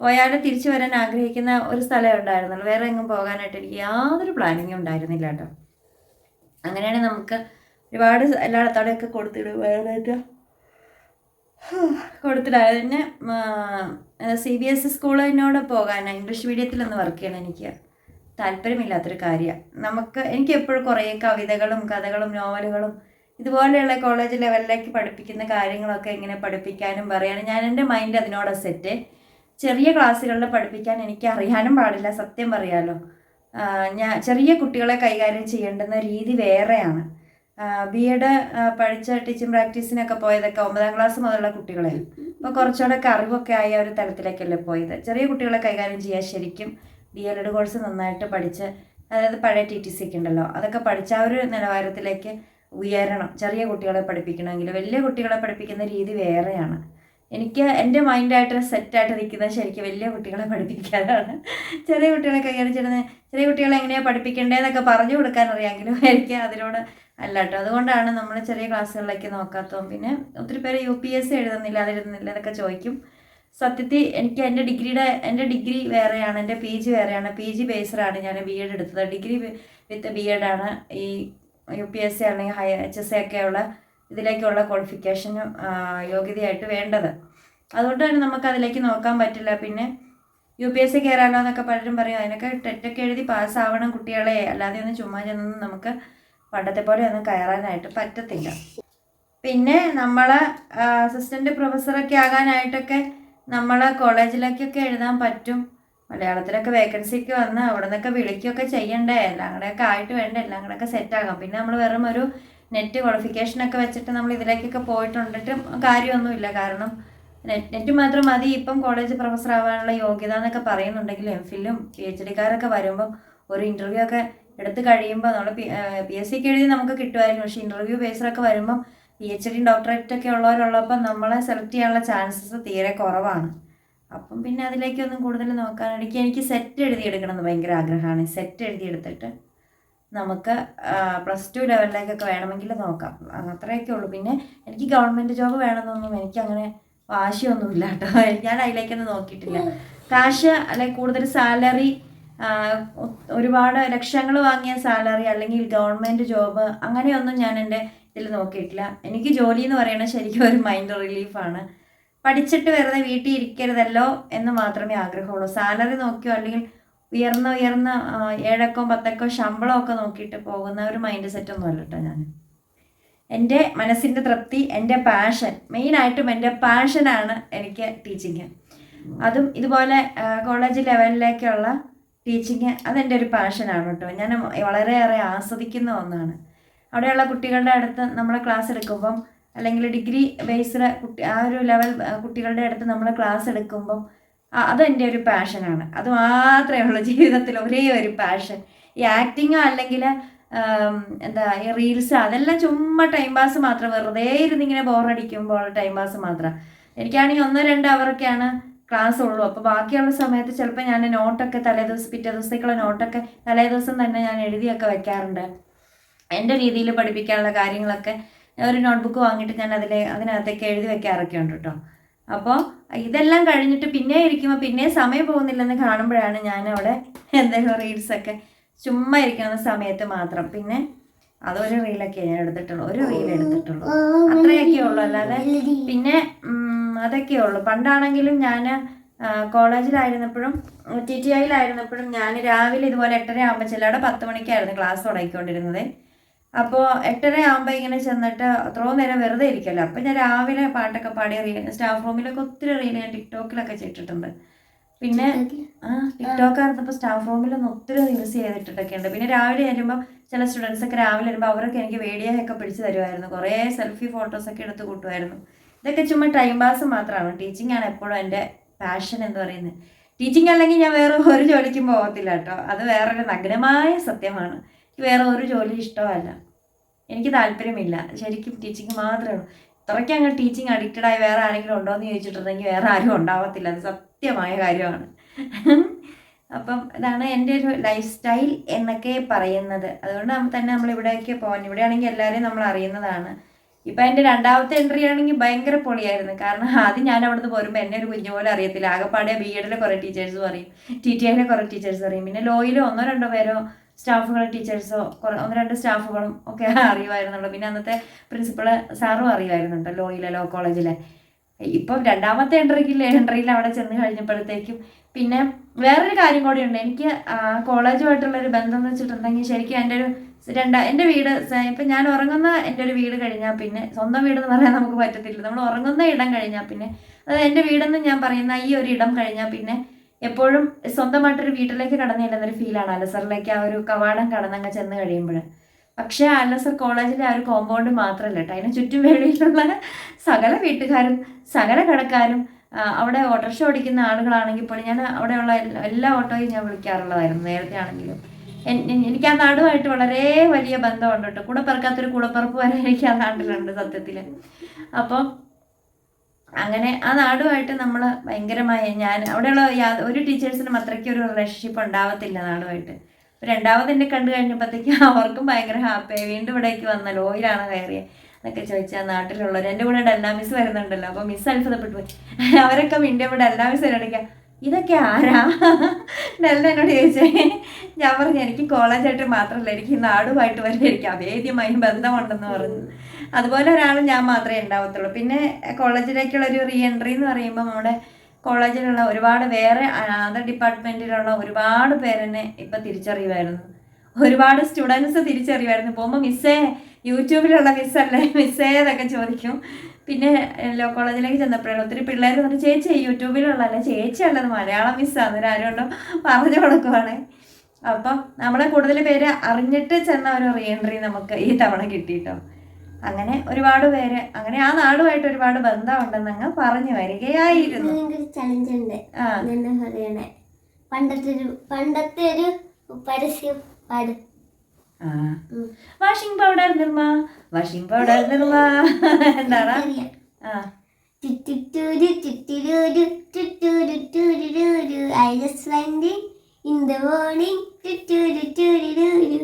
പോയാൽ തിരിച്ചു വരാൻ ആഗ്രഹിക്കുന്ന ഒരു സ്ഥലമേ ഉണ്ടായിരുന്നുള്ളൂ വേറെ എങ്ങും പോകാനായിട്ട് എനിക്ക് യാതൊരു പ്ലാനിങ്ങും ഉണ്ടായിരുന്നില്ല കേട്ടോ. അങ്ങനെയാണെങ്കിൽ നമുക്ക് ഒരുപാട് എല്ലായിടത്തോടെയൊക്കെ വേറെ [sighs] കൊടുത്തിടാം. പിന്നെ സി ബി എസ് ഇ സ്കൂളിനോട് പോകാനാണ് ഇംഗ്ലീഷ് മീഡിയത്തിലൊന്ന് വർക്ക് ചെയ്യണം എനിക്ക്. താല്പര്യമില്ലാത്തൊരു കാര്യമാണ് നമുക്ക് എനിക്ക് എപ്പോഴും കുറേ കവിതകളും കഥകളും നോവലുകളും ഇതുപോലെയുള്ള കോളേജ് ലെവലിലേക്ക് പഠിപ്പിക്കുന്ന കാര്യങ്ങളൊക്കെ എങ്ങനെ പഠിപ്പിക്കാനും പറയാനും ഞാൻ എന്റെ മൈൻഡ് അതിനോട് സെറ്റ് ചെറിയ ക്ലാസ്സുകളിൽ പഠിപ്പിക്കാൻ എനിക്ക് അറിയാനും പാടില്ല. സത്യം പറയാലോ. ഞാൻ ചെറിയ കുട്ടികളെ കൈകാര്യം ചെയ്യേണ്ടുന്ന രീതി വേറെയാണ്. ബി എഡ് പഠിച്ച ടീച്ചിങ് പ്രാക്ടീസിനൊക്കെ പോയതൊക്കെ ഒമ്പതാം ക്ലാസ് മുതലുള്ള കുട്ടികളെ അപ്പോൾ കുറച്ചുകൂടെ അറിവൊക്കെ ആയ ഒരു തലത്തിലേക്കല്ലേ പോയത്. ചെറിയ കുട്ടികളെ കൈകാര്യം ചെയ്യാൻ ശരിക്കും ബി എഡ് കോഴ്സ് നന്നായിട്ട് പഠിച്ച് അതായത് പഴയ ടി ടി സി ഒക്കെ ഉണ്ടല്ലോ അതൊക്കെ പഠിച്ച ആ ഒരു നിലവാരത്തിലേക്ക് ഉയരണം. ചെറിയ കുട്ടികളെ പഠിപ്പിക്കണമെങ്കിൽ വലിയ കുട്ടികളെ പഠിപ്പിക്കുന്ന രീതി വേറെയാണ്. എനിക്ക് എന്റെ മൈൻഡായിട്ട് സെറ്റായിട്ട് നിൽക്കുന്നത് ശരിക്കും വലിയ കുട്ടികളെ പഠിപ്പിക്കാനാണ്. ചെറിയ കുട്ടികളെ കൈകാര്യം ചെയ്യുന്നത് ചെറിയ കുട്ടികളെ എങ്ങനെയാണ് പഠിപ്പിക്കേണ്ടതെന്നൊക്കെ പറഞ്ഞു കൊടുക്കാൻ അറിയാമെങ്കിലും എനിക്ക് അതിനോട് അല്ല കേട്ടോ. അതുകൊണ്ടാണ് നമ്മൾ ചെറിയ ക്ലാസ്സുകളിലേക്ക് നോക്കാത്തതും. പിന്നെ ഒത്തിരി പേര് യു പി എസ് സി എഴുതുന്നില്ല അതെഴുതുന്നില്ല എന്നൊക്കെ ചോദിക്കും. സത്യത്തിൽ എനിക്ക് എന്റെ ഡിഗ്രിയുടെ എന്റെ ഡിഗ്രി വേറെയാണ് എന്റെ പി ജി വേറെയാണ്. പി ജി ബേസ്ഡാണ് ഞാൻ ബി എഡ് എടുത്തത്. ഡിഗ്രി വിത്ത് ബി എഡാണ് ഈ യു പി എസ് സി അല്ലെങ്കിൽ ഹയർ എച്ച് എസ് സി ഒക്കെയുള്ള ഇതിലേക്കുള്ള ക്വാളിഫിക്കേഷനും യോഗ്യതയായിട്ട് വേണ്ടത്. അതുകൊണ്ട് തന്നെ നമുക്ക് അതിലേക്ക് നോക്കാൻ പറ്റില്ല. പിന്നെ യു പി എസ് സി കയറാനോ എന്നൊക്കെ പലരും പറയും. അതിനൊക്കെ ടെറ്റൊക്കെ എഴുതി പാസ്സാവണം കുട്ടികളെ. അല്ലാതെ ഒന്നും ചുമ്മാ ചെന്നൊന്നും നമുക്ക് പണ്ടത്തെ പോലെ ഒന്നും കയറാനായിട്ട് പറ്റത്തില്ല. പിന്നെ നമ്മൾ അസിസ്റ്റന്റ് പ്രൊഫസറൊക്കെ ആകാനായിട്ടൊക്കെ നമ്മൾ കോളേജിലേക്കൊക്കെ എഴുതാൻ പറ്റും. മലയാളത്തിലൊക്കെ വേക്കൻസിക്ക് വന്ന് അവിടെ നിന്നൊക്കെ വിളിക്കുകയൊക്കെ ചെയ്യണ്ടേ. എല്ലാം കൂടെയൊക്കെ ആയിട്ട് വേണ്ട. എല്ലാം കൂടെയൊക്കെ സെറ്റാകാം പിന്നെ നമ്മൾ വെറും ഒരു നെറ്റ് ക്വാളിഫിക്കേഷനൊക്കെ വെച്ചിട്ട് നമ്മൾ ഇതിലേക്കൊക്കെ പോയിട്ടുണ്ടിട്ടും കാര്യമൊന്നുമില്ല. കാരണം നെറ്റ് നെറ്റ് മാത്രം മതി. ഇപ്പം കോളേജ് പ്രൊഫസർ ആവാനുള്ള യോഗ്യത എന്നൊക്കെ പറയുന്നുണ്ടെങ്കിൽ എം ഫില്ലും പി എച്ച് ഡിക്കാരൊക്കെ വരുമ്പം ഒരു ഇന്റർവ്യൂ ഒക്കെ എടുത്ത് കഴിയുമ്പോൾ നമ്മൾ പി എസ് സിക്ക് എഴുതി നമുക്ക് കിട്ടുമായിരുന്നു പക്ഷേ ഇന്റർവ്യൂ ബേസിലൊക്കെ വരുമ്പം പി എച്ച് ഡി ഡോക്ടറേറ്റ് ഒക്കെ ഉള്ളവരുള്ളപ്പോൾ നമ്മളെ സെലക്ട് ചെയ്യാനുള്ള ചാൻസസ് തീരെ കുറവാണ്. അപ്പം പിന്നെ അതിലേക്കൊന്നും കൂടുതൽ നോക്കാൻ എനിക്ക് എനിക്ക് സെറ്റ് എഴുതിയെടുക്കണം എന്ന് ഭയങ്കര ആഗ്രഹമാണ്. സെറ്റ് എഴുതിയെടുത്തിട്ട് നമുക്ക് പ്ലസ് ടു ലെവലിലേക്കൊക്കെ വേണമെങ്കിൽ നോക്കാം. അത്രയൊക്കെ ഉള്ളൂ. പിന്നെ എനിക്ക് ഗവൺമെന്റ് ജോബ് വേണമെന്നൊന്നും എനിക്കങ്ങനെ വാശിയൊന്നുമില്ല കേട്ടോ. [laughs] ഞാൻ അതിലേക്കൊന്നും നോക്കിയിട്ടില്ല. കാശ് അല്ലെങ്കിൽ കൂടുതൽ സാലറി ഒരുപാട് ലക്ഷങ്ങൾ വാങ്ങിയ സാലറി അല്ലെങ്കിൽ ഗവൺമെന്റ് ജോബ് അങ്ങനെയൊന്നും ഞാൻ എന്റെ ഇതിൽ നോക്കിയിട്ടില്ല. എനിക്ക് ജോലി എന്ന് പറയുന്നത് ശരിക്കും ഒരു മൈൻഡ് റിലീഫാണ് പഠിച്ചിട്ട് വെറുതെ വീട്ടിൽ ഇരിക്കരുതല്ലോ എന്ന് മാത്രമേ ആഗ്രഹമുള്ളൂ. സാലറി നോക്കിയോ അല്ലെങ്കിൽ ഉയർന്ന ഉയർന്ന ഏഴക്കോ പത്തക്കോ ശമ്പളമൊക്കെ നോക്കിയിട്ട് പോകുന്ന ഒരു മൈൻഡ് സെറ്റ് ഒന്നും അല്ല കേട്ടോ ഞാൻ എന്റെ മനസ്സിന്റെ തൃപ്തി എന്റെ പാഷൻ മെയിനായിട്ടും എന്റെ പാഷനാണ് എനിക്ക് ടീച്ചിങ് അതും ഇതുപോലെ കോളേജ് ലെവലിലേക്കുള്ള ടീച്ചിങ് അതെന്റെ ഒരു പാഷനാണ് കേട്ടോ ഞാൻ വളരെയേറെ ആസ്വദിക്കുന്ന ഒന്നാണ്. അവിടെയുള്ള കുട്ടികളുടെ അടുത്ത് നമ്മൾ ക്ലാസ് എടുക്കുമ്പം അല്ലെങ്കിൽ ഡിഗ്രി ബേസ്ഡ് കുട്ടി ആ ഒരു ലെവൽ കുട്ടികളുടെ അടുത്ത് നമ്മൾ ക്ലാസ് എടുക്കുമ്പം അതെന്റെ ഒരു പാഷനാണ്. അത് മാത്രമേ ഉള്ളൂ ജീവിതത്തിൽ ഒരേ ഒരു പാഷൻ. ഈ ആക്ടിങ് അല്ലെങ്കിൽ എന്താ ഈ റീൽസ് അതെല്ലാം ചുമ്മാ ടൈം പാസ് മാത്രം. വെറുതെ ഇരുന്ന് ഇങ്ങനെ ബോറടിക്കുമ്പോൾ ടൈം പാസ് മാത്രം. എനിക്കാണെങ്കിൽ ഒന്നോ രണ്ടോ അവറൊക്കെയാണ് ക്ലാസ് ഉള്ളൂ. അപ്പോൾ ബാക്കിയുള്ള സമയത്ത് ചിലപ്പോൾ ഞാൻ നോട്ടൊക്കെ തലേ ദിവസം പിറ്റേ ദിവസത്തേക്കുള്ള നോട്ടൊക്കെ തലേ ദിവസം തന്നെ ഞാൻ എഴുതിയൊക്കെ വെക്കാറുണ്ട്. എന്റെ രീതിയിൽ പഠിപ്പിക്കാനുള്ള കാര്യങ്ങളൊക്കെ ഒരു നോട്ട്ബുക്ക് വാങ്ങിയിട്ട് ഞാൻ അതിലെ അതിനകത്തേക്ക് എഴുതി വെക്കാറൊക്കെ ഉണ്ട് കേട്ടോ. അപ്പോൾ ഇതെല്ലാം കഴിഞ്ഞിട്ട് പിന്നെ ഇരിക്കുമ്പോൾ പിന്നെ സമയം പോകുന്നില്ലെന്ന് കാണുമ്പോഴാണ് ഞാൻ അവിടെ എന്തെങ്കിലും റീൽസൊക്കെ ചുമ്മാ ഇരിക്കുന്ന സമയത്ത് മാത്രം. പിന്നെ അതൊരു റീലൊക്കെ ഞാൻ എടുത്തിട്ടുള്ളൂ. ഒരു റീൽ എടുത്തിട്ടുള്ളൂ. അത്രയൊക്കെ ഉള്ളൂ. അല്ലാതെ പിന്നെ അതൊക്കെ ഉള്ളൂ. പണ്ടാണെങ്കിലും ഞാൻ കോളേജിലായിരുന്നപ്പോഴും ടി ടി ഐയിലായിരുന്നപ്പോഴും ഞാൻ രാവിലെ ഇതുപോലെ എട്ടര ആകുമ്പോൾ ചിലവിടെ പത്ത് മണിക്കായിരുന്നു ക്ലാസ് തുടങ്ങിക്കൊണ്ടിരുന്നത്. അപ്പോൾ എട്ടര ആകുമ്പോൾ ഇങ്ങനെ ചെന്നിട്ട് അത്രയും നേരം വെറുതെ ഇരിക്കല്ലോ? അപ്പോൾ ഞാൻ രാവിലെ പാട്ടൊക്കെ പാടി റീൽ സ്റ്റാഫ് റൂമിലൊക്കെ ഒത്തിരി റീൽ ഞാൻ ടിക്ടോക്കിലൊക്കെ ചെയ്തിട്ടുണ്ട്. പിന്നെ ആ ടിക്ടോക്കായിരുന്നപ്പോൾ സ്റ്റാഫ് റൂമിലൊന്നും ഒത്തിരി റീൽസ് ചെയ്തിട്ടൊക്കെ ഉണ്ട് പിന്നെ രാവിലെ വരുമ്പോൾ ചില സ്റ്റുഡൻസ് ഒക്കെ രാവിലെ വരുമ്പോൾ അവരൊക്കെ എനിക്ക് വേടിയൊക്കെ പിടിച്ച് തരുമായിരുന്നു കുറേ സെൽഫി ഫോട്ടോസൊക്കെ എടുത്ത് കൂട്ടുമായിരുന്നു ഇതൊക്കെ ചുമ്മാ ടൈം പാസ് മാത്രമാണ് ടീച്ചിങ് ആണ് എപ്പോഴും എന്റെ പാഷൻ എന്ന് പറയുന്നത്. ടീച്ചിങ് അല്ലെങ്കിൽ ഞാൻ വേറെ ഒരു ജോലിക്കും പോകത്തില്ല കേട്ടോ. അത് വേറൊരു നഗ്നമായ സത്യമാണ്. വേറെ ഒരു ജോലി ഇഷ്ടമല്ല. എനിക്ക് താല്പര്യമില്ല. ശരിക്കും ടീച്ചിങ് മാത്രമേ ഉള്ളൂ. ഇത്രയ്ക്ക് അങ്ങ് ടീച്ചിങ് അഡിക്റ്റഡ് ആയി വേറെ ആരെങ്കിലും ഉണ്ടോ എന്ന് ചോദിച്ചിട്ടുണ്ടെങ്കിൽ വേറെ ആരും ഉണ്ടാവത്തില്ല. അത് സത്യമായ കാര്യമാണ്. അപ്പം ഇതാണ് എന്റെ ഒരു ലൈഫ് സ്റ്റൈൽ എന്നൊക്കെ പറയുന്നത്. അതുകൊണ്ട് തന്നെ നമ്മൾ ഇവിടെയൊക്കെ പോകാൻ ഇവിടെയാണെങ്കിൽ എല്ലാവരെയും നമ്മൾ അറിയുന്നതാണ്. ഇപ്പം എന്റെ രണ്ടാമത്തെ എൻട്രി ആണെങ്കിൽ ഭയങ്കര പൊളിയായിരുന്നു. കാരണം ആദ്യം ഞാൻ അവിടുന്ന് പോരുമ്പോൾ എന്നെ ഒരു കുഞ്ഞു പോലെ അറിയത്തില്ല. ആകെപ്പാടെ ബി എഡിലെ കുറേ ടീച്ചേഴ്സ് പറയും ടി ടി ഐയിലെ കുറേ ടീച്ചേഴ്സ് പറയും പിന്നെ ലോയിലോ ഒന്നോ രണ്ടോ പേരോ സ്റ്റാഫുകൾ ടീച്ചേഴ്സോ ഒന്ന് രണ്ട് സ്റ്റാഫുകളും ഒക്കെ [laughs] അറിയുമായിരുന്നുള്ളൂ. പിന്നെ അന്നത്തെ പ്രിൻസിപ്പൾ സാറും അറിയുമായിരുന്നുണ്ട് ലോയിലെ ലോ കോളേജിലെ. ഇപ്പം രണ്ടാമത്തെ എൻട്രിക്കിൽ എൻട്രിയിൽ അവിടെ ചെന്ന് കഴിഞ്ഞപ്പോഴത്തേക്കും പിന്നെ വേറൊരു കാര്യം കൂടിയുണ്ട്. എനിക്ക് ആ, കോളേജുമായിട്ടുള്ള ഒരു ബന്ധം എന്ന് വെച്ചിട്ടുണ്ടെങ്കിൽ ശരിക്കും എന്റെ ഒരു രണ്ടാ എന്റെ വീട് ഇപ്പം ഞാൻ ഉറങ്ങുന്ന എന്റെ ഒരു വീട് കഴിഞ്ഞാൽ പിന്നെ സ്വന്തം വീട് എന്ന് പറയാൻ നമുക്ക് പറ്റത്തില്ല. നമ്മൾ ഉറങ്ങുന്ന ഇടം കഴിഞ്ഞാൽ പിന്നെ അത് എന്റെ വീടെന്ന് ഞാൻ പറയുന്ന ഈ ഒരു ഇടം കഴിഞ്ഞാൽ പിന്നെ എപ്പോഴും സ്വന്തമായിട്ടൊരു വീട്ടിലേക്ക് കടന്നു ചെല്ലുന്നൊരു ഫീലാണ് അലസറിലേക്ക് ആ ഒരു കവാടം കടന്നങ്ങ് ചെന്ന് കഴിയുമ്പോൾ പക്ഷേ അലസർ കോളേജിലെ ആ ഒരു കോമ്പൗണ്ട് മാത്രമല്ല കേട്ടോ അതിന് ചുറ്റും വേണ്ടിയിട്ടുള്ള സകല വീട്ടുകാരും സകല കടക്കാരും അവിടെ ഓട്ടോറിക്ഷ ഓടിക്കുന്ന ആളുകളാണെങ്കിൽ പോലും ഞാൻ അവിടെയുള്ള എല്ലാ- ഓട്ടോയും ഞാൻ വിളിക്കാറുള്ളതായിരുന്നു നേരത്തെ ആണെങ്കിലും എനിക്ക് ആ നാടുമായിട്ട് വളരെ വലിയ ബന്ധമുണ്ട് കേട്ടോ കൂടെ പറക്കാത്തൊരു കൂടപ്പറപ്പ് വരെ എനിക്ക് ആ നാട്ടിലുണ്ട് സത്യത്തിൽ അപ്പം അങ്ങനെ ആ നാടുമായിട്ട് നമ്മൾ ഭയങ്കരമായ ഞാൻ അവിടെയുള്ള യാ- ഒരു ടീച്ചേഴ്സിനും അത്രയ്ക്ക് ഒരു റിലേഷൻഷിപ്പ് ഉണ്ടാവത്തില്ല നാടുമായിട്ട്. രണ്ടാമത് എന്നെ കണ്ടു കഴിഞ്ഞപ്പോഴത്തേക്കും [laughs] അവർക്കും ഭയങ്കര ഹാപ്പിയായി വീണ്ടും ഇവിടേക്ക് വന്ന ലോയിലാണ് കയറിയത് എന്നൊക്കെ ചോദിച്ചാൽ നാട്ടിലുള്ളവർ എന്റെ കൂടെ ഡെല്ലാ മിസ് വരുന്നുണ്ടല്ലോ. അപ്പോൾ മിസ് അത്ഭുതപ്പെട്ടു പോയി. [laughs] അവരൊക്കെ വീണ്ടും ഇവിടെ ഡെല്ലാ മിസ് വരണിക്കാം ഇതൊക്കെ ആരാ? നെല്ല എന്നോട് ചോദിച്ചേ. ഞാൻ പറഞ്ഞു എനിക്ക് കോളേജായിട്ട് മാത്രമല്ല എനിക്ക് നാടുമായിട്ട് വരെ എനിക്ക് അവേദ്യമായി ബന്ധമുണ്ടെന്ന് പറഞ്ഞു. അതുപോലെ ഒരാൾ ഞാൻ മാത്രമേ ഉണ്ടാവത്തുള്ളൂ. പിന്നെ കോളേജിലേക്കുള്ള ഒരു റീ എൻട്രി എന്ന് പറയുമ്പോൾ നമ്മുടെ കോളേജിലുള്ള ഒരുപാട് വേറെ അതർ ഡിപ്പാർട്ട്മെന്റിലുള്ള ഒരുപാട് പേരെന്നെ ഇപ്പം തിരിച്ചറിയുമായിരുന്നു. ഒരുപാട് സ്റ്റുഡൻസ് തിരിച്ചറിയുമായിരുന്നു. പോകുമ്പോൾ മിസ്സേ യൂട്യൂബിലുള്ള മിസ്സല്ലേ? മിസ്സേ എന്നൊക്കെ ചോദിക്കും. പിന്നെ ലോ കോളേജിലേക്ക് ചെന്നപ്പോഴാണ് ഒത്തിരി പിള്ളേർ പറഞ്ഞു ചേച്ചി യൂട്യൂബിലുള്ളതല്ല? ചേച്ചി അല്ലത് മലയാളം മിസ്സാന്ന് ആരോണ്ടോ പറഞ്ഞു കൊടുക്കുവാണ്. അപ്പം നമ്മളെ കൂടുതൽ പേര് അറിഞ്ഞിട്ട് ചെന്ന ഒരു റീഎൻട്രി നമുക്ക് ഈ തവണ കിട്ടിയിട്ടോ. അങ്ങനെ ഒരുപാട് പേര് അങ്ങനെ ആ നാടുമായിട്ട് ഒരുപാട് ബന്ധമുണ്ടെന്ന് അങ്ങ് പറഞ്ഞു വരികയായിരുന്നു.
ചലഞ്ച് ഉണ്ട്. പണ്ടത്തെ ഒരു പണ്ടത്തെ ഒരു പരസ്യം പാട്.
Washing powder Nirma. Washing powder Nirma. എന്താണ് ആ.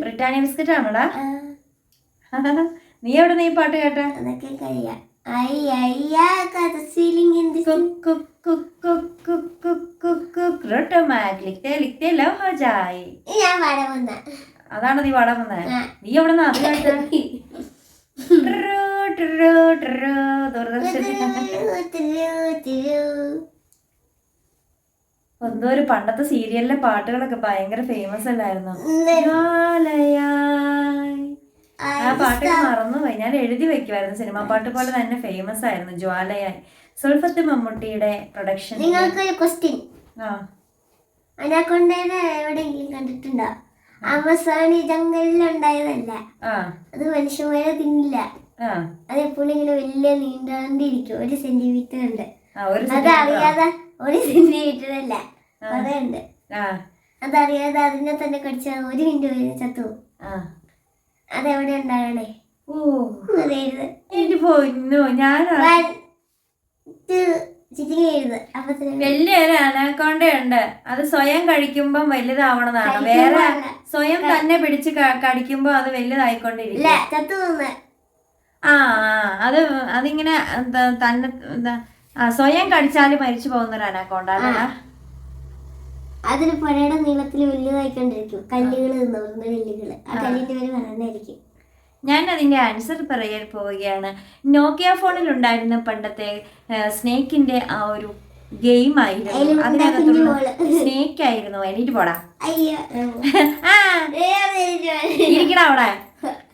ബ്രിട്ടാനിയ ബിസ്ക്കറ്റ് ആണോടാ? നീ എവിടെ നീ പാട്ട് കേട്ട?
ഞാൻ പാടാൻ
അതാണ് നീ പാടാൻ വന്നത് നീ എവിടെ നിന്ന് അത് [laughs] എന്തോ ഒരു പണ്ടത്തെ സീരിയലിലെ പാട്ടുകളൊക്കെ ഭയങ്കര ഫേമസ് അല്ലായിരുന്നു. ആ പാട്ടൊക്കെ മറന്നുപോയി. ഞാൻ എഴുതി വെക്കുമായിരുന്നു സിനിമാ പാട്ട് പോലെ തന്നെ ഫേമസ് ആയിരുന്നു. ജ്വാലയായി. സുൽഫത്ത് മമ്മൂട്ടിയുടെ പ്രൊഡക്ഷൻ
നിങ്ങൾക്ക് ക്വസ്റ്റ്യൻ
ആ.
അനാക്കൊണ്ടേനെ എവിടെയെങ്കിലും കണ്ടിട്ടുണ്ടോ?
ആ.
അത് മനുഷ്യന്മാരെ തിന്നില്ല. അത് എപ്പോഴും ഇങ്ങനെ വലിയ നീണ്ടാണ്ടിരിക്കും ഒരു സെന്റിമീറ്റർ ഉണ്ട്.
ആ ഒരു
അത് അറിയാതെ ഒരു സെന്റിമീറ്റർ അല്ല. അതുണ്ട് അതറിയാതെ അതിനെ തന്നെ കടിച്ചാൽ ഒരു മിനിറ്റ് കഴിഞ്ഞ് ചത്തു അതെവിടെ ഉണ്ടാകണേ
ഓ.
അതെഴുത്
എനിക്ക് പോയിന്നു ഞാൻ വലിയൊരു അനാക്കോണ്ട ഉണ്ട്. അത് സ്വയം കഴിക്കുമ്പം വലുതാവണതാണ്. വേറെ സ്വയം തന്നെ പിടിച്ച് കടിക്കുമ്പോ അത് വലുതായിക്കൊണ്ടിരിക്കും. ആ അത് അതിങ്ങനെ തന്നെ സ്വയം കടിച്ചാൽ മരിച്ചു പോകുന്ന ഒരു അനാക്കോണ്ട?
അതിന് പുഴയുടെ നീളത്തിൽ വലുതായിക്കൊണ്ടിരിക്കും. കല്ലുകൾ കല്ലുകൾ. ആ കല്ലിന്റെ പേര് പറഞ്ഞായിരിക്കും
ഞാൻ അതിന്റെ ആൻസർ പറയാൻ പോവുകയാണ്. നോക്കിയ ഫോണിൽ ഉണ്ടായിരുന്ന പണ്ടത്തെ സ്നേക്കിന്റെ ആ ഒരു ഗെയിം ആയിരുന്നു. അതിനകത്തുള്ള സ്നേക്ക് ആയിരുന്നു. എണീറ്റ് പോടാ. ഇരിക്കടാ അവിടെ.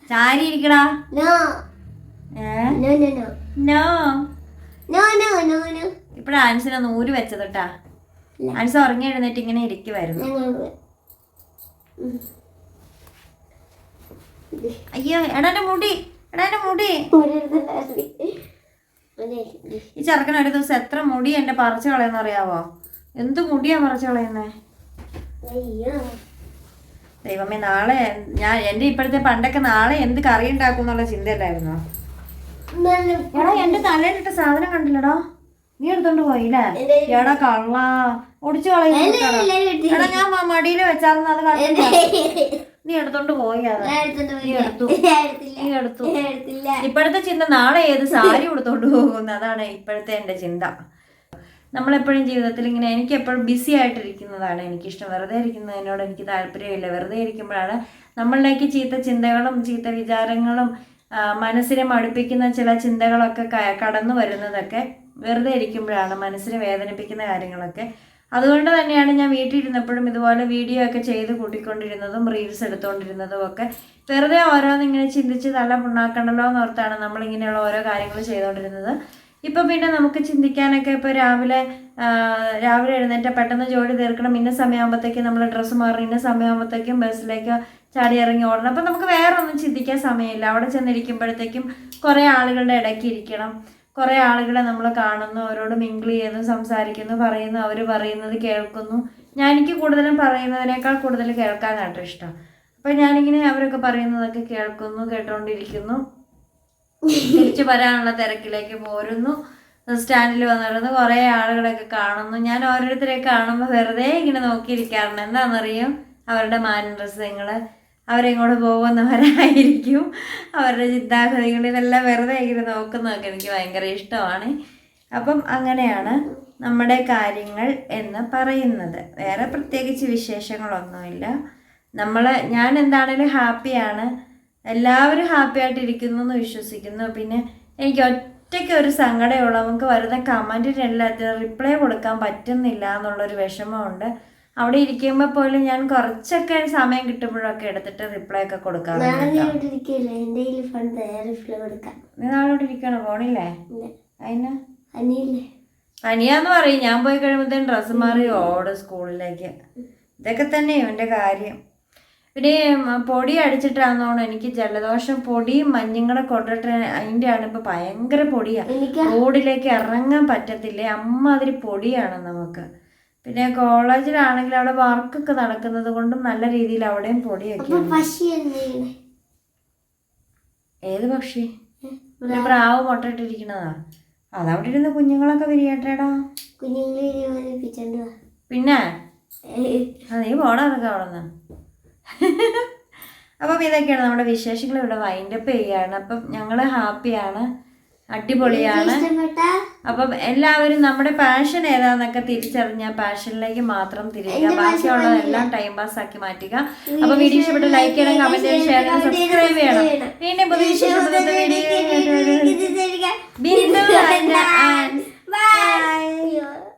ചാരി ഇരിക്കടാ. ഇപ്പഴാ ആൻസിനെ നൂറ് വെച്ചത് ആൻസ് ഉറങ്ങി എഴുന്നേറ്റ് ഇങ്ങനെ ഇരിക്കുമായിരുന്നു അയ്യോ എടാ മുടി എടാ മുടി. ഈ ചെറുക്കൻ ഒരു ദിവസം എത്ര മുടി എന്റെ പറിച്ചു കളയെന്ന് അറിയാവോ? എന്ത് മുടിയാ പറിച്ചു കളയുന്നേ? ദൈവമേ നാളെ ഞാൻ എന്റെ ഇപ്പോഴത്തെ പണ്ടൊക്കെ നാളെ എന്ത് കറി ഉണ്ടാക്കും എന്നുള്ള ചിന്തയല്ലായിരുന്നോ? എടാ എന്റെ തലയിലിട്ട സാധനം കണ്ടില്ലടാ. നീ എടുത്തോണ്ട് പോയില്ലേ എടാ കള്ള. ഒടിച്ചു കളയുന്നു എടാ ഞാൻ മടിയിൽ വെച്ചാർന്ന് അത് കണ്ടില്ല. നീ എടുത്തോണ്ട് പോയി
ഞാൻ എടുത്തോണ്ട്
നീ
ഞാൻ എടുത്തില്ല.
നീ എടുത്തു.
ഞാൻ എടുത്തില്ല.
ഇപ്പോഴത്തെ ചിന്ത നാളെ ഏത് സാരി ഉടുത്തോണ്ട് പോകുന്നു? അതാണ് ഇപ്പോഴത്തെ എന്റെ ചിന്ത. നമ്മളെപ്പോഴും ജീവിതത്തിൽ ഇങ്ങനെ എനിക്ക് എപ്പോഴും ബിസി ആയിട്ടിരിക്കുന്നതാണ് എനിക്കിഷ്ടം. വെറുതെ ഇരിക്കുന്നതിനോട് എനിക്ക് താല്പര്യമില്ല. വെറുതെ ഇരിക്കുമ്പോഴാണ് നമ്മളിലേക്ക് ചീത്ത ചിന്തകളും ചീത്ത വിചാരങ്ങളും മനസ്സിനെ മടുപ്പിക്കുന്ന ചില ചിന്തകളൊക്കെ കടന്നു വരുന്നതൊക്കെ വെറുതെ ഇരിക്കുമ്പോഴാണ് മനസ്സിനെ വേദനിപ്പിക്കുന്ന കാര്യങ്ങളൊക്കെ അതുകൊണ്ട് തന്നെയാണ് ഞാൻ വീട്ടിലിരുന്നപ്പോഴും ഇതുപോലെ വീഡിയോ ഒക്കെ ചെയ്ത് കൂട്ടിക്കൊണ്ടിരുന്നതും റീൽസ് എടുത്തുകൊണ്ടിരുന്നതും ഒക്കെ. വെറുതെ ഓരോന്നിങ്ങനെ ചിന്തിച്ച് തല പുണ്ണാക്കണ്ടല്ലോ എന്നോർത്താണ് നമ്മളിങ്ങനെയുള്ള ഓരോ കാര്യങ്ങൾ ചെയ്തുകൊണ്ടിരുന്നത് ഇപ്പം പിന്നെ നമുക്ക് ചിന്തിക്കാനൊക്കെ ഇപ്പോൾ രാവിലെ രാവിലെ എഴുന്നേറ്റ് പെട്ടെന്ന് ജോലി തീർക്കണം. ഇന്ന സമയമാകുമ്പോഴത്തേക്കും നമ്മൾ ഡ്രസ്സ് മാറി ഇന്ന സമയമാകുമ്പോഴത്തേക്കും ബസ്സിലേക്ക് ചാടി ഇറങ്ങി ഓടണം. അപ്പം നമുക്ക് വേറെ ഒന്നും ചിന്തിക്കാൻ സമയമില്ല. അവിടെ ചെന്നിരിക്കുമ്പോഴത്തേക്കും കുറേ ആളുകളുടെ ഇടയ്ക്ക് ഇരിക്കണം. കുറേ ആളുകളെ നമ്മൾ കാണുന്നു അവരോട് മിങ്കിൾ ചെയ്യുന്നു സംസാരിക്കുന്നു പറയുന്നു അവർ പറയുന്നത് കേൾക്കുന്നു. ഞാൻ എനിക്ക് കൂടുതലും പറയുന്നതിനേക്കാൾ കൂടുതൽ കേൾക്കാനാട്ടോ ഇഷ്ടം. അപ്പം ഞാനിങ്ങനെ അവരൊക്കെ പറയുന്നതൊക്കെ കേൾക്കുന്നു കേട്ടോണ്ടിരിക്കുന്നു. തിരിച്ചു വരാനുള്ള തിരക്കിലേക്ക് പോരുന്നു. സ്റ്റാൻഡിൽ വന്നിരുന്നു. കുറേ ആളുകളൊക്കെ കാണുന്നു. ഞാൻ ഓരോരുത്തരെ കാണുമ്പോൾ വെറുതെ ഇങ്ങനെ നോക്കിയിരിക്കാറുണ്ട്. എന്താണെന്നറിയും അവരുടെ മാനരസങ്ങൾ അവരെങ്ങോട്ട് പോകുന്നവരായിരിക്കും. അവരുടെ ചിന്താഗതികളിലെല്ലാം വെറുതെ ഇങ്ങനെ നോക്കുന്നതൊക്കെ എനിക്ക് ഭയങ്കര ഇഷ്ടമാണ്. അപ്പം അങ്ങനെയാണ് നമ്മുടെ കാര്യങ്ങൾ എന്ന് പറയുന്നത്. വേറെ പ്രത്യേകിച്ച് വിശേഷങ്ങളൊന്നുമില്ല. നമ്മൾ ഞാൻ എന്താണേലും ഹാപ്പിയാണ്. എല്ലാവരും ഹാപ്പി ആയിട്ടിരിക്കുന്നു എന്ന് വിശ്വസിക്കുന്നു. പിന്നെ എനിക്ക് ഒറ്റയ്ക്ക് ഒരു സങ്കടമുള്ളവർക്ക് വരുന്ന കമന്റിനെല്ലാത്തിനും റിപ്ലൈ കൊടുക്കാൻ പറ്റുന്നില്ല എന്നുള്ളൊരു വിഷമമുണ്ട്. അവിടെ ഇരിക്കുമ്പോൾ പോലും ഞാൻ കുറച്ചൊക്കെ സമയം കിട്ടുമ്പോഴൊക്കെ എടുത്തിട്ട് റിപ്ലൈ ഒക്കെ കൊടുക്കാറുണ്ട്
നീ
നാളെ ഇവിടെ ഇരിക്കണോ? പോണില്ലേ. അതിന് പനിയാന്ന് പറയും. ഞാൻ പോയി കഴിയുമ്പോഴത്തേനും ഡ്രസ്സ് മാറി ഓട് സ്കൂളിലേക്ക്. ഇതൊക്കെ തന്നെ ഇവന്റെ കാര്യം. പിന്നെ പൊടി അടിച്ചിട്ടാണെന്നോണം എനിക്ക് ജലദോഷം. പൊടിയും മഞ്ഞും കൂടെ കൊണ്ടിട്ട് അതിന്റെയാണ് ഇപ്പൊ ഭയങ്കര പൊടിയാ.
എനിക്ക്?
റോഡിലേക്ക് ഇറങ്ങാൻ പറ്റത്തില്ലേ? അമ്മാതിരി പൊടിയാണ് നമുക്ക്. പിന്നെ കോളേജിലാണെങ്കിൽ അവിടെ വർക്കൊക്കെ നടക്കുന്നത് കൊണ്ടും നല്ല രീതിയിൽ അവിടെയും പൊടിയൊക്കെ ഏത് പക്ഷി? ഒരു പ്രാവ് മുട്ടയിട്ടിരിക്കണതാ അതവിടെ ഇരുന്ന് കുഞ്ഞുങ്ങളൊക്കെ വിരിയട്ടേടാ. പിന്നെ? നീ പോടാ അതൊക്കെ അവിടെ നിന്ന് അപ്പം ഇതൊക്കെയാണ് നമ്മുടെ വിശേഷങ്ങൾ ഇവിടെ വൈൻഡപ്പ് ചെയ്യാണ്. അപ്പം ഞങ്ങൾ ഹാപ്പിയാണ് അടിപൊളിയാണ്. അപ്പം എല്ലാവരും നമ്മുടെ പാഷൻ ഏതാന്നൊക്കെ തിരിച്ചറിഞ്ഞ പാഷനിലേക്ക് മാത്രം തിരിക്കുക ബാക്കിയുള്ളതെല്ലാം ടൈം പാസ് ആക്കി മാറ്റുക. അപ്പൊ വീഡിയോ ഇഷ്ടപ്പെട്ട് ലൈക്ക് ചെയ്യണം കമന്റ് ചെയ്യണം ഷെയർ ചെയ്യണം സബ്സ്ക്രൈബ് ചെയ്യണം. വീണ്ടും പുതിയ വിശേഷപ്പെട്ട വീഡിയോ ബൈ